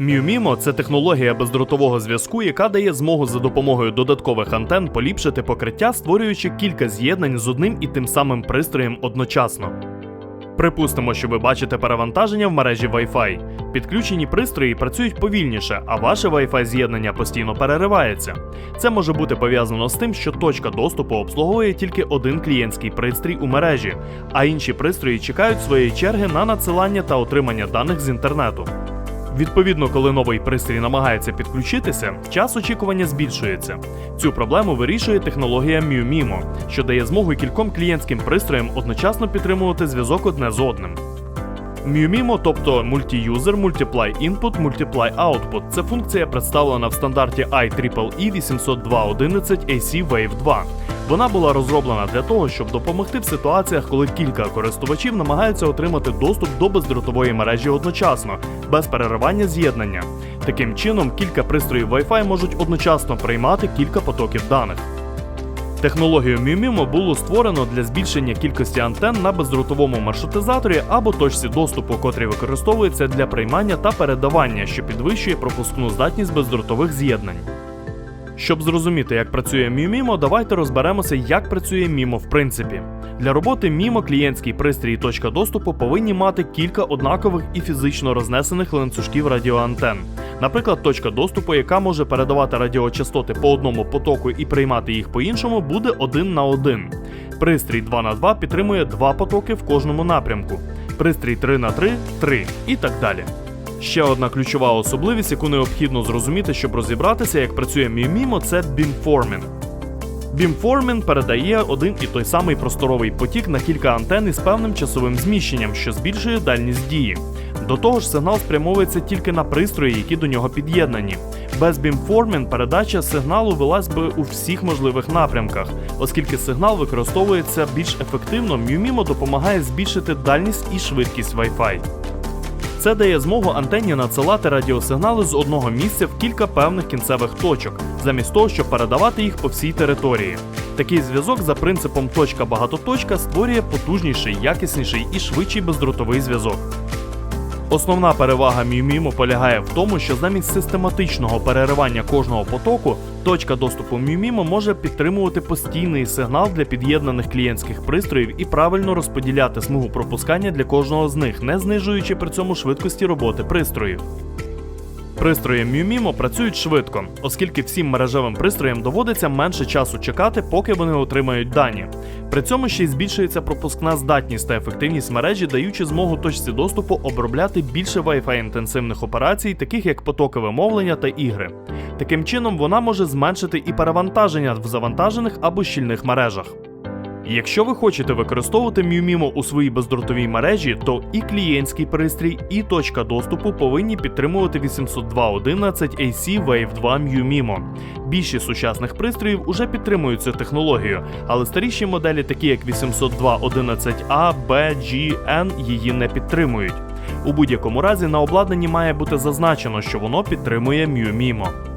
MiuMimo – це технологія бездротового зв'язку, яка дає змогу за допомогою додаткових антен поліпшити покриття, створюючи кілька з'єднань з одним і тим самим пристроєм одночасно. Припустимо, що ви бачите перевантаження в мережі Wi-Fi. Підключені пристрої працюють повільніше, а ваше Wi-Fi з'єднання постійно переривається. Це може бути пов'язано з тим, що точка доступу обслуговує тільки один клієнтський пристрій у мережі, а інші пристрої чекають своєї черги на надсилання та отримання даних з інтернету. Відповідно, коли новий пристрій намагається підключитися, час очікування збільшується. Цю проблему вирішує технологія MiuMimo, що дає змогу кільком клієнтським пристроям одночасно підтримувати зв'язок одне з одним. MiuMimo, тобто Multi-User Multiply Input Multiply Output, це функція представлена в стандарті IEEE 802.11 AC Wave 2. Вона була розроблена для того, щоб допомогти в ситуаціях, коли кілька користувачів намагаються отримати доступ до бездротової мережі одночасно, без переривання з'єднання. Таким чином, кілька пристроїв Wi-Fi можуть одночасно приймати кілька потоків даних. Технологію MiuMimo було створено для збільшення кількості антенн на бездротовому маршрутизаторі або точці доступу, котрі використовуються для приймання та передавання, що підвищує пропускну здатність бездротових з'єднань. Щоб зрозуміти, як працює MiuMimo, давайте розберемося, як працює Mimo в принципі. Для роботи Mimo клієнтський пристрій і точка доступу повинні мати кілька однакових і фізично рознесених ланцюжків радіоантен. Наприклад, точка доступу, яка може передавати радіочастоти по одному потоку і приймати їх по іншому, буде один на один. Пристрій 2 на 2 підтримує два потоки в кожному напрямку. Пристрій 3 на 3 3 і так далі. Ще одна ключова особливість, яку необхідно зрозуміти, щоб розібратися, як працює MiuMimo, це beamforming. Beamforming передає один і той самий просторовий потік на кілька антен із певним часовим зміщенням, що збільшує дальність дії. До того ж, сигнал спрямовується тільки на пристрої, які до нього під'єднані. Без beamforming передача сигналу велась би у всіх можливих напрямках, оскільки сигнал використовується більш ефективно, MiuMimo допомагає збільшити дальність і швидкість Wi-Fi. Це дає змогу антенні надсилати радіосигнали з одного місця в кілька певних кінцевих точок, замість того, щоб передавати їх по всій території. Такий зв'язок за принципом точка-багатоточка створює потужніший, якісніший і швидший бездротовий зв'язок. Основна перевага Мімімо полягає в тому, що замість систематичного переривання кожного потоку, точка доступу Мімімо може підтримувати постійний сигнал для під'єднаних клієнтських пристроїв і правильно розподіляти смугу пропускання для кожного з них, не знижуючи при цьому швидкості роботи пристроїв. Пристрої MiuMimo працюють швидко, оскільки всім мережевим пристроям доводиться менше часу чекати, поки вони отримають дані. При цьому ще й збільшується пропускна здатність та ефективність мережі, даючи змогу точці доступу обробляти більше Wi-Fi інтенсивних операцій, таких як потокове мовлення та ігри. Таким чином, вона може зменшити і перевантаження в завантажених або щільних мережах. Якщо ви хочете використовувати MiuMimo у своїй бездротовій мережі, то і клієнтський пристрій, і точка доступу повинні підтримувати 802.11 AC Wave 2 MiuMimo. Більшість сучасних пристроїв уже підтримують цю технологію, але старіші моделі, такі як 802.11a, B, G, N, її не підтримують. У будь-якому разі на обладнанні має бути зазначено, що воно підтримує MiuMimo.